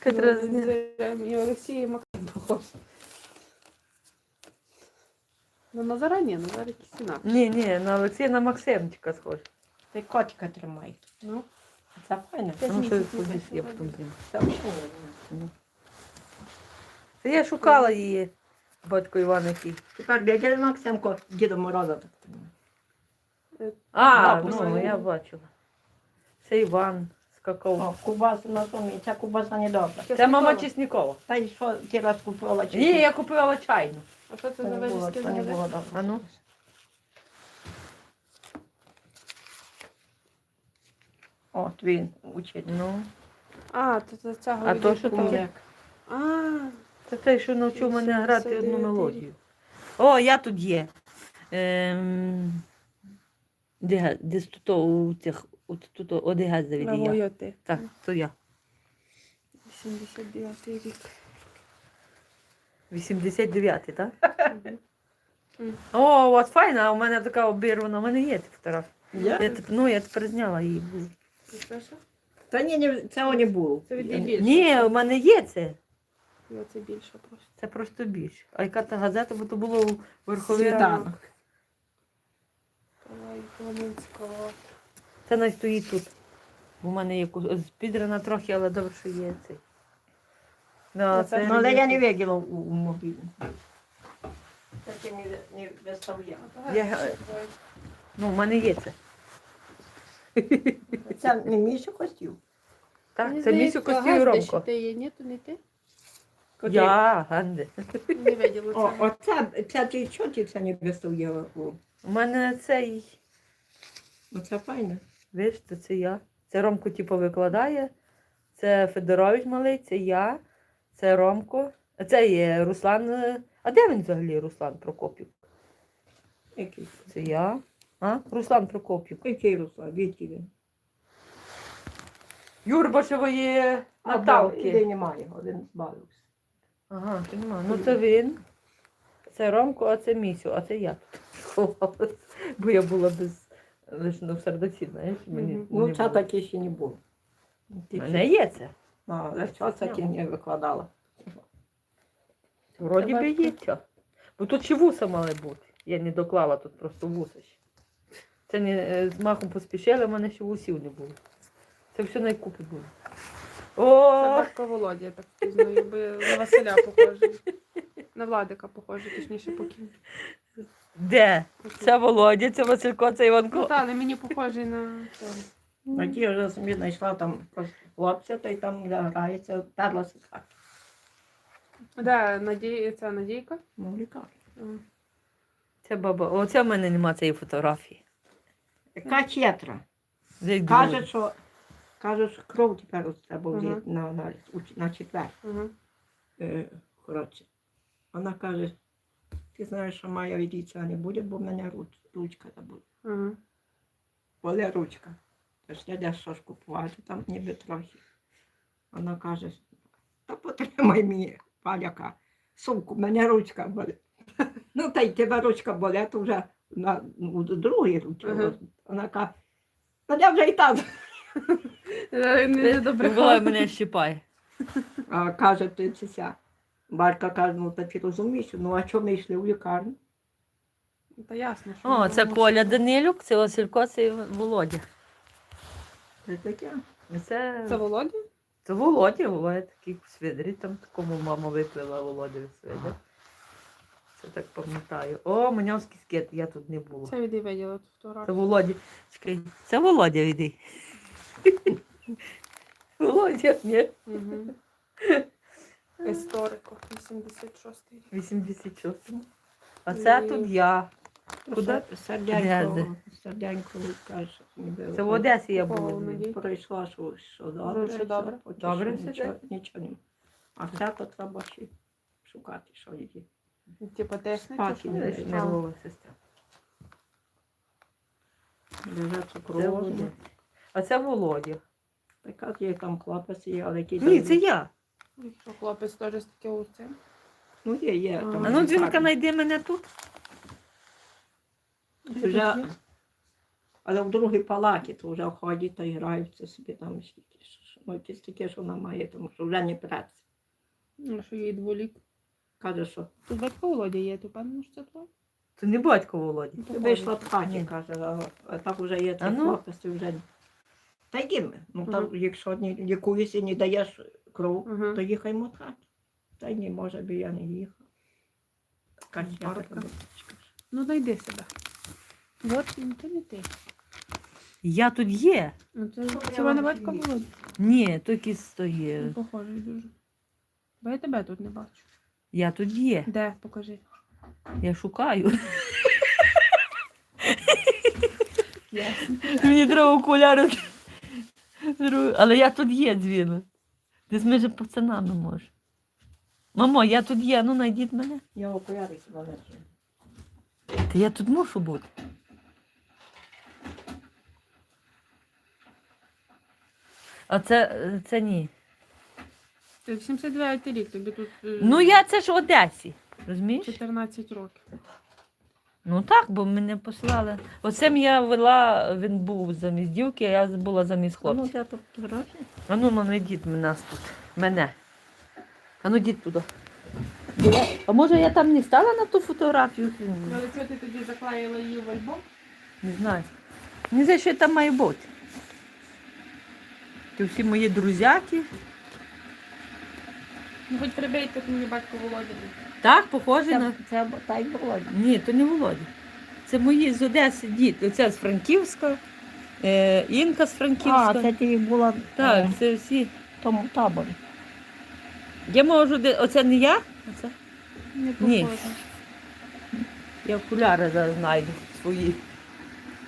Чекай, треба зняти. І Олексій і похож. Ну, Назара ні, Назар якийсь інакше. Ні, ні, на Олексія на Максимчика схож. Ти котика тримай. Ну, Це файно. П'ять Ну, що місяців кудись я потім. Це взагалі. Це я шукала її, батько Іван який. Тепер дядя Максимко Діда Мороза так. А, Бабу ну свою. я бачила. Це Іван скакав. О, кубаса на сумі. Ця кубаса не добра. Це мама Чеснікова. Та й що ти раз купила чи Ні, я купила чайну. А що це Це за це не було добре. А ну. От він учить. Ну. А, то це цього. А то що? Кумик. А, Це той, що навчив мене грати одну мелодію. О, я тут є. Ем... Де, де у цих, от тут ОДГ завіді я. Так, то я. 89 рік. 89-й, так? О, от файна, а у мене така обірвана, у мене є ця фотографія. Я? Теп- ну, я тепер зняла її. Це? Та ні, ні, цього не було. Це від Я більше. Ні, у мене є це. І оце більше просто. Це просто більше. А яка та газета, бо то було у Верховій Раді. Світанок. Давай, Коломинського. Це навіть стоїть тут. В мене є підрана трохи, але добре, що є цей. Да, Ну, це це... Ну, але я не виділа у, у мобілі. Це ти не, не виставляла. Я- Ну, в мене є це. Це не Міша хотів. Так, це місю Костю і Ромко. Ти є, ні, то не ти? Я, Ганде. Не виділа О, оце, це ти що ти це не виставляла? у? У мене цей. Оце файно. Видиш, то це я. Це Ромко типу викладає. Це Федорович малий, це я, це Ромко. А Це є Руслан. е, А де він взагалі, Руслан Прокопів? Який? Це я. А? Руслан Прокопів. Який Руслан? Відки він? Юрбашевої Наталки. немає, один збавився. Ага, ти нема. Ну це він. Це Ромко, а це Місю, а це я тут. Бо я була без лише ну, в сердоці, знаєш. Мені. Ну, це було. таке ще не було. Мене є це. А, але що це не викладала? Вроді би є ця. Бо тут ще вуса мали бути. Я не доклала тут просто вуса ще. Це не е, з махом поспішили, в мене ще вусів не було. Це все на купі було. Це О, батько Володя, я так пізнаю, би на Василя похожий. На Владика похожий, точніше покинь. Де? Це Володя, це Василько, це Ну Іванко. так, не мені похожий на цього. А ті вже собі знайшла там просто хлопця, та й там де грається, перлася так. Де Надій... це Надійка? Ну, лікар. Це баба. Оце в мене нема цієї фотографії. Яка? Де й Каже, що, каже, що кров тепер у тебе Ага. взяти на аналіз, у- на четвер. Ага. Е, коротше. Вона каже, ти знаєш, що моя відійця не буде, бо в мене руч, ручка забуде. Ага. Боле ручка. Тож я де що ж купувати, там ніби трохи. Вона каже, та потримай мені паляка, сумку, в мене ручка болить. Ну, та й тебе ручка болить, то вже на ну, другій руці. Ага. Вона каже, та я вже і так. Е, Не добре. Була мене щипає. А каже, ти це ся. Батька каже, ну та ти розумієш, ну а чому ми йшли в лікарню? Та ясно, що. О, це Коля Данилюк, це Василько, це Володя. Це таке. Це, Це Володя? це Володя, Володя такий свидрі, там такому мама випила Володя в свидрі. Це так пам'ятаю. О, Маньовський скет, я тут не була. Це від виділа ту Це фотографію. Володя. Чекай, це Володя йди. Володя, ні. Угу. Історико, 86 рік. 86. А це тут я. Куди? Серденько, Де? каже, ніби. Це в Одесі я була. Надій. Пройшла, що, що Ну, добре. що добре. Добре все нічого, нічого не. А це то треба ще шукати, що є. Типа теж не Спати не дають. Нервова сестра. Лежать Це. Володя. А це Володя. Така є там хлопець є, але який Ні, це я. Що хлопець теж з таке оце. Ну є, є. А. там А ну, дзвінка, знайди мене тут. Вже, але в другій палаті, то вже ходять та граються собі там скільки. ж. Ой, ти стільки, що вона має, тому що вже не праця. Ну, що їй дволік. Каже, що Тут батько Володя є, ти певно, що це твоє? Це не батько Володі. Ну, ти похоже. вийшла в хаті, Ні. каже, а, а так вже є А ну? хлопець, і вже. Та йдімо. Ну, там, якщо не лікуєшся не даєш кров, Мгм. то їхай в. Та й не може би я не їхав. Парка. така. Ну, знайди себе. От він, то не ти. Я тут є. Ну, це, це вона вам батько. Ні, тільки Ну, стоїть. Похожий дуже. Бо я тебе тут не бачу. Я тут є. Де? Покажи. Я шукаю. Мені треба окуляри. Але я тут є, дзвіно. Десь між пацанами може. Мамо, я тут є, ну знайдіть мене. Я окуляри не. Та я тут мушу бути. А це, це ні. Ти 79 рік, тобі тут е, Ну я це ж в Одесі. Розумієш? 14 років. Ну так, бо мене послали. Оце я вела, він був замість дівки, а я була замість А ну, хлопця. я тут гроші. А ну, мамо, йдіть нас тут. Мене. А ну йдіть туди. Я- А може я там не стала на ту фотографію? Але чого ти тоді заклеїла її в альбом? Не знаю. Не знаю, що там має бути. Це всі мої друзяки. Ну, хоч прибийте, як мені батько Володя. Так, похоже на. Це, це та й Володя. Ні, то не Володя. Це мої з Одеси діти. Оце з Франківська, е, Інка з Франківська. А, це ти була Так, е, це всі. в тому таборі. Я можу, де... оце не я? Оце? Не Ні. похоже. Я окуляри зараз знайду свої.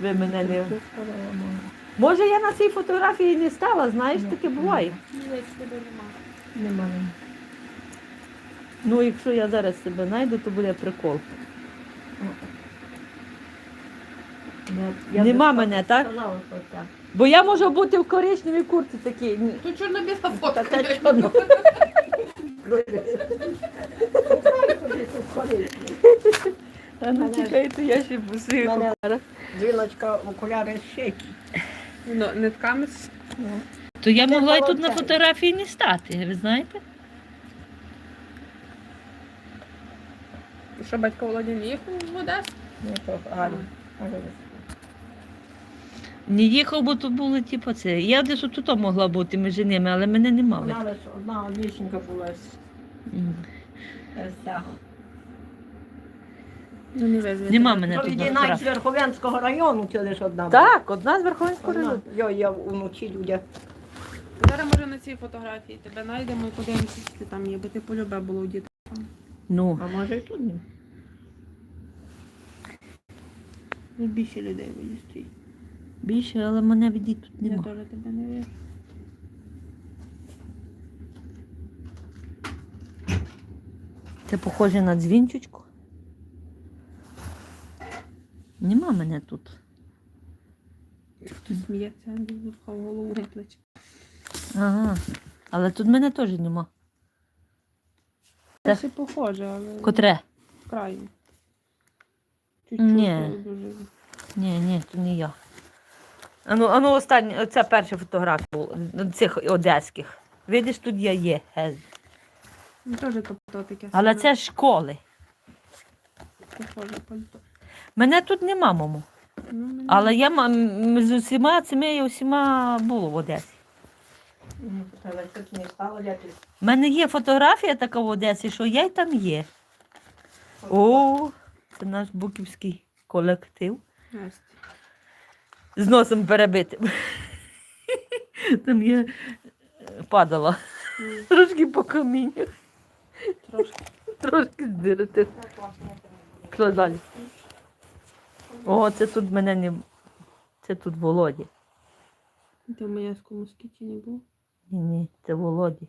Ви мене не. Тут сказала, мама. Може, я на цій фотографії не стала, знаєш, таке буває. Ні, десь тебе нема. Немає. Ну, якщо я зараз себе знайду, то буде прикол. Я- я Нема би мене, так? сказала, що так. Бо я можу бути в коричневій курці такій. Ні. Тут чорно-біла Та фотка. це чорно. А ну Мене- чекайте, я ще своїх Мене- окулярах. Дзвіночка, окуляри щеки. Ну, нитками. Ну, То я могла й тут на фотографії не стати, ви знаєте? Що батько Володя не їхав в Одесу? ну, гарно. Не їхав, бо то були типу це. Я десь тут могла бути між ними, але мене не мали. Вона лише одна дівчинка була з М. цього. Ну, не. Нема мене тут від навіть з. Верховенського району це лише одна. була. Так, одна з Верховенського Одна. району. Я, я вночі люди. Зараз може на цій фотографії тебе знайдемо і подивимося, чи ти там є, бо ти полюбе було у дітей. Ну, А може і тут ні. Ну, більше людей буде стоїть. більше, але мене відіть тут Я нема. теж тебе не вижу. Це похоже на дзвінчучку. Нема мене тут. Хтось сміється, Андрій в голову виплече. Ага. Але тут мене теж нема. Це ще похоже, але Котре? крайне. Чуть-чуть Ні. дуже. Ні, ні, то не я. Ану, ану останнє, це перша фотографія була цих одеських. Видиш, тут я є. гез. Ну, теж тобто таке. Але саме це ж школи. Похоже пальто. Мене тут нема, мамо. Ну, мені- Але я ма- м, з усіма цими я усіма була в Одесі. Ну, Але тут не стало ляти. У мене є фотографія така в Одесі, що я й там є. О, це наш буківський колектив. З носом перебитим. Там я е, падала трошки по камінню, Трошки. трошки здирити. Що далі? О, це тут мене не. Це тут Володі. Ти в Маяському скіті не був? Ні, ні, це Володі.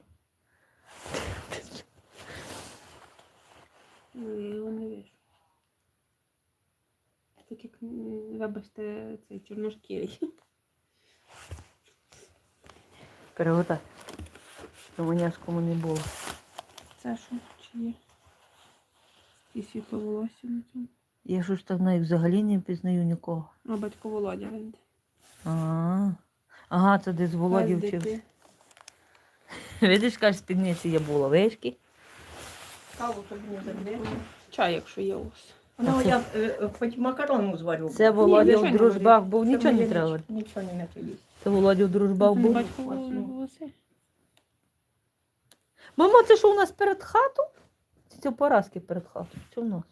Ну, я його не вижу. Так як, вибачте, цей чорношкірий. Переготай. Воняшкому не було. Це що? Чи є? І світло волосся на цьому. Я ж так навіть взагалі не впізнаю нікого. А батько Володя він. А, ага, це десь Володі Пес вчився. Видиш, каже, спідниці є булавишки. Каву собі не забереш. Чай, якщо є у вас. Ну, я е, е, хоч макарону зварю. Це Володя нічого в не дружбах був, Це нічого не треба. ніч- Нічого не треба їсти. Це Володя в дружбах був. батько ну. Мамо, це що у нас перед хату? Чи Це поразки перед хатою. Що в нас?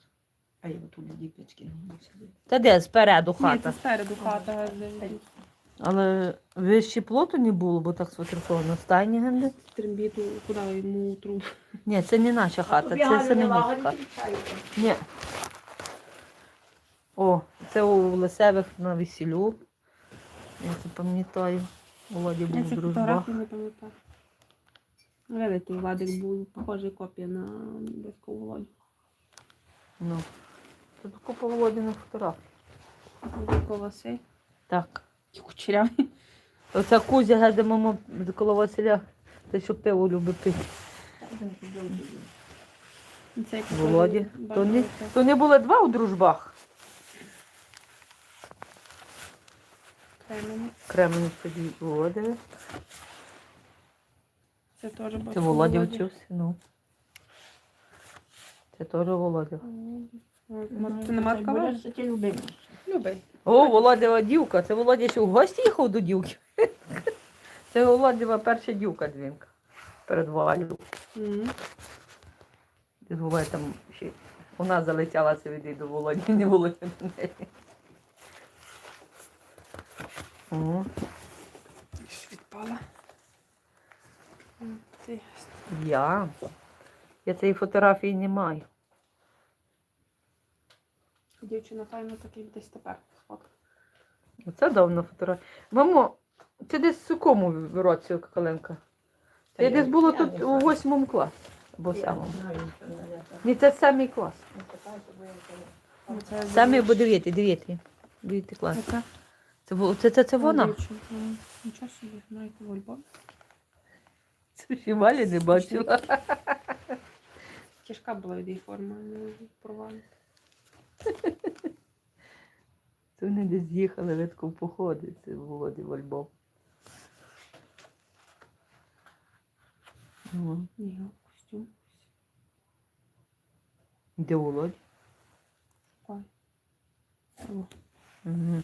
А я тут діпечки не сидить. Та де спереду Ні, це хата. спереду хата. де Але вище плоту не було, бо так сфотографовано. Стайні генди. Трембіту, куди йому труб. Ні, це не наша хата, це Синемоська хата. Ні. О, це у Лисевих на весілю. Я це пам'ятаю. Володя був Я в дружбах. фотографію не пам'ятаю. Великий Владик був, похожий копія на батько Володю. Ну. Тут купа Володіних фотографій. Батько Василь. Так. Кучерявий. Оця Кузя геде, мама, коло Василя. Те, що пиво любить пити. І цей Володі. То не, то не було два у дружбах. Кремені. Кременець тоді Володя. Це теж батько Це Володя вчився, ну. Це теж Володя. Мар- Це не? Це ти любиш. Любий. О, Володява дівка. Це Володя ще в гості їхав до дівки. Це Володява перша дівка дзвінка. Перед Валю. Мгм. Там ще. Вона залетяла це від до Володі, не Володя до неї. О, Відпала. Я. Я цієї фотографії не маю. Дівчина файно такий десь тепер сфоткала. Оце давно фотографія. Мамо, це десь в якому році калинка? Це десь було тут у восьмому класі. Або сьомому. Ні, це самий клас. Оце Самі, бо дивись. дивіться, дивіться. Дивіться клас. Оце. Це, це, це, це вона. Дівчинка. Нічого собі, знаєте, в альбом. Це ще Валі не бачила. Тяжка була від її форма, не порвала. Це вони десь їхали видко в походи. Це Володі в альбом. Костюм. Де Володя? Ой. Угу.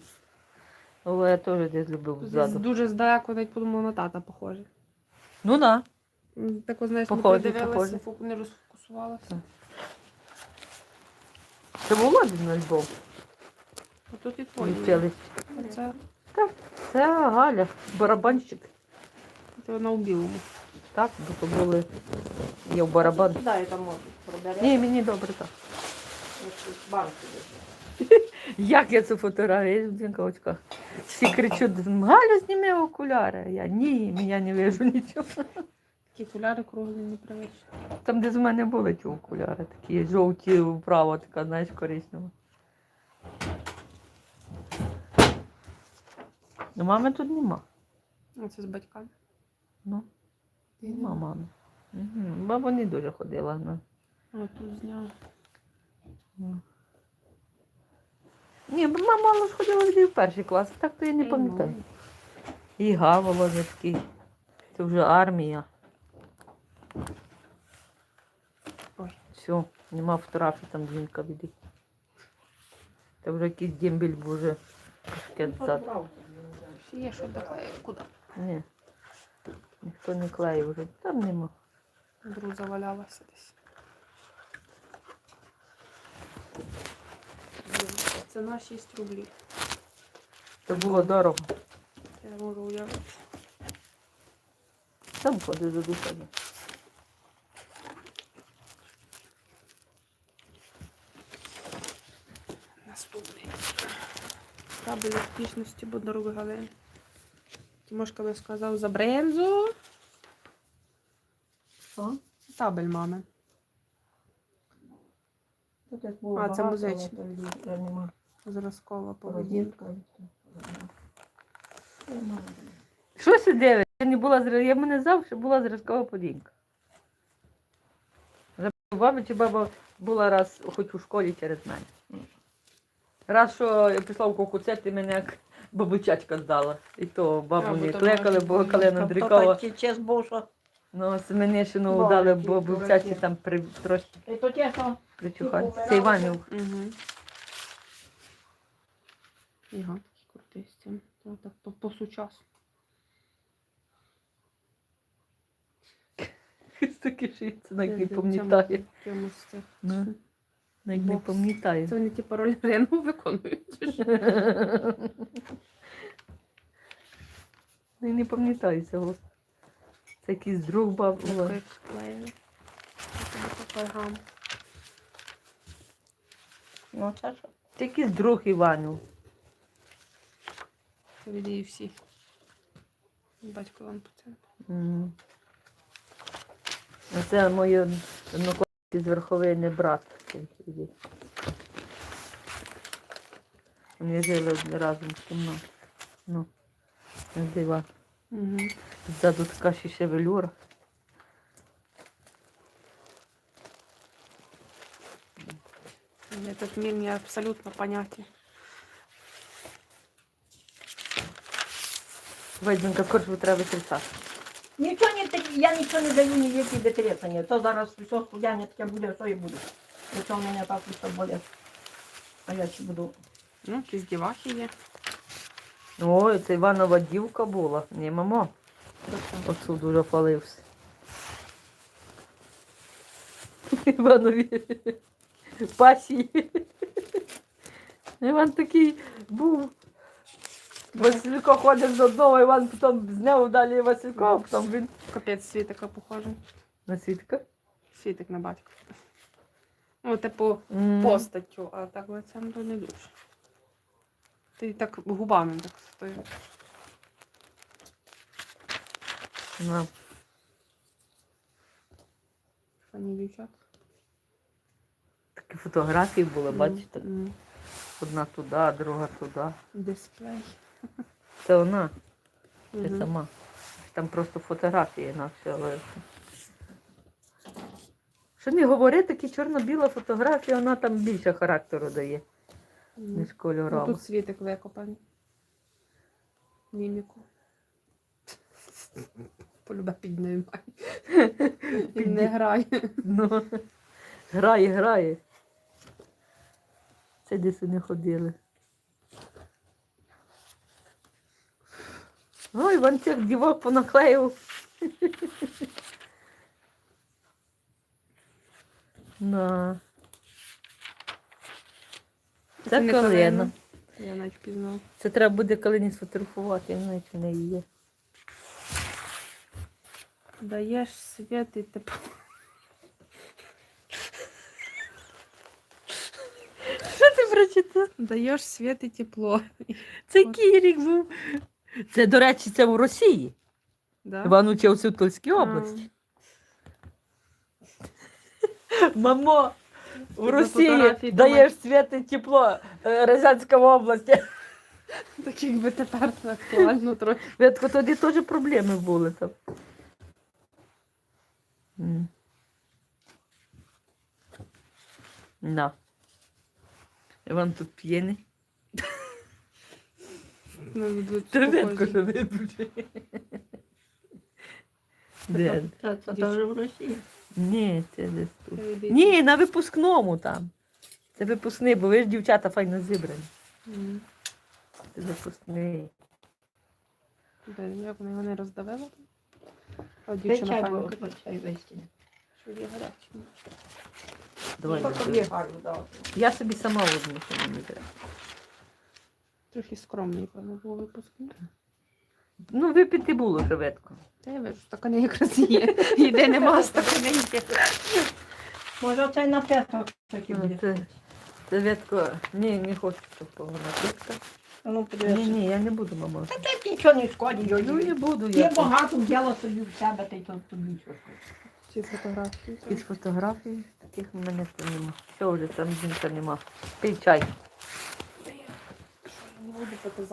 Але я теж десь любив ззаду. Дуже здалеку навіть подумала на тата похоже. Ну да. Так знаєш, Похоже, похоже. фу- не розфокусувалася. Це Володін альбом. А тут і твої. Це, Це Галя, барабанщик. це вона у білому. Так, бо то були. Я в барабан. Сюди я там можу. Ні, мені добре так. Як я цю фотографію в дзвінковочках? Всі кричуть, Галю, зніми окуляри. Я ні, я не вижу нічого. Такі окуляри круглі не непривичні. Там, де з мене були ті окуляри, такі жовті вправо, така, знаєш, коричнева. Ну, мами тут нема. Оце з батьками. Ну, нема мами. Угу. Баба не дуже ходила. Ну. О, тут зняла. Ну. Ні, бо мама мало ж ходила тоді в перший клас, так то я не пам'ятаю. І Гаволо такий. Це вже армія. Ой. Все, нема фотографій, там жінка віде. Це вже якийсь був вже зад. Ще є що доклеїв. Куди? Ні. Ніхто не клеїв вже. Там нема. Друза валялася десь. Це на 6 рублів. Це було дорого. Я можу уявити. Там ходи за душами. Табель успішності Боднарук Галини. Тимошка би сказав за брензу. Що? Табель мами. А, це музичне. Зразкова поведінка. Що си дивиш? Я не була Я мене завжди була зразкова подінка. Баба чи баба була раз хоч у школі через мене. Раз, що я пішла в кукуцет, і мене як бабучачка здала. І то бабу не клекали, бо Тобто дрікова. такий час був, що Ну, Семенишину дали, бо дураки. там при, трошки І причухали. Це Іванів. Угу. Крутий з цим. Так, по, по сучасному. Таке шиється, навіть не Це- це пам'ятає. Ну, навіть не Бокс. пам'ятає. Це вони типу роль Рену виконують. чи? Ну, і не пам'ятаю цього. Це якийсь друг баб. була. Гам. ну це що? Це якийсь друг Іванів. Від її всі. Батько вам. М. Це мої однокласники з верховини брат. цей сидить. Вони жили одне разом з мною. Ну, не дива. Угу. Ззаду така ще шевелюра. Этот мир мне абсолютно понятен. Вайденка корчу треба трясати. Нічого не такі, я нічого не даю ніякі витрясання. То зараз все студяння таке буде, що і буде. Якщо в мене так усе болить. А я ще буду. Ну, якісь дівахи є. Ой, це Іванова дівка була. Ні, мамо. Отцу дуже хвалився. Іванові пасії. Іван такий був. Василько ходив з одного, Іван потім зняв далі Василько, потім він Капець світика похожий. на свідка. Світик на батька. Ну, типу, М. постаттю, а так лицем то не дуже. Ти так губами так стоїш. На. Фані дівчат. Такі фотографії були, бачите? М, Одна туди, друга туди. Дисплей. Це вона, це Мгм. сама. Там просто фотографії на все. Що не говори, такі чорно-біла фотографія, вона там більше характеру дає, ніж Ну, кольорова. тут світик викопаний. Міміку. Полюбе піднімай. Він не грає. Ну, грає, грає. Це десь вони ходили. Ой, вон цих дівок понаклеїв. На. Це не калина. Я навіть пізнала. Це треба буде калині сфотографувати, я чи в неї є. Даєш світ і тепло. Що ти прочитав? Даєш світ і тепло. Це який рік був? Це, до речі, це в Росії. Да? Іван учився в Тульській області. Мамо, в Росії даєш світ і тепло е, області. Так якби тепер це актуально трохи. Ветко, тоді теж проблеми були там. М. На. Іван тут п'єний. Ну, похожі. що не дуже. Де? Це, теж в Росії. Ні, це десь тут. Ні, на випускному там. Це випускний, бо ви ж дівчата файно зібрані. М. Це випускний. Де, Як вони вони роздавили? А Цей дівчина чай файно каже, чай що є. Давай. Дав? Я собі сама возьму, що мені треба. Трохи скромний, певно, був випускний. Ну, випити було шеветко. Та я стакани якраз є. Іде нема стакани є. Може, цей на п'яток такий Ну, буде. Це, це ветко. Ні, не хочу такого напитка. Ну, Ні, ні, я не буду, мама. Та ти нічого не шкодить. Ну, не буду Ти я. багато взяла собі в себе, ти тут тобі що шкодить. Ці фотографії. Із фотографій таких в мене там нема. Все вже там жінка нема. Пий чай. Я не буду пити.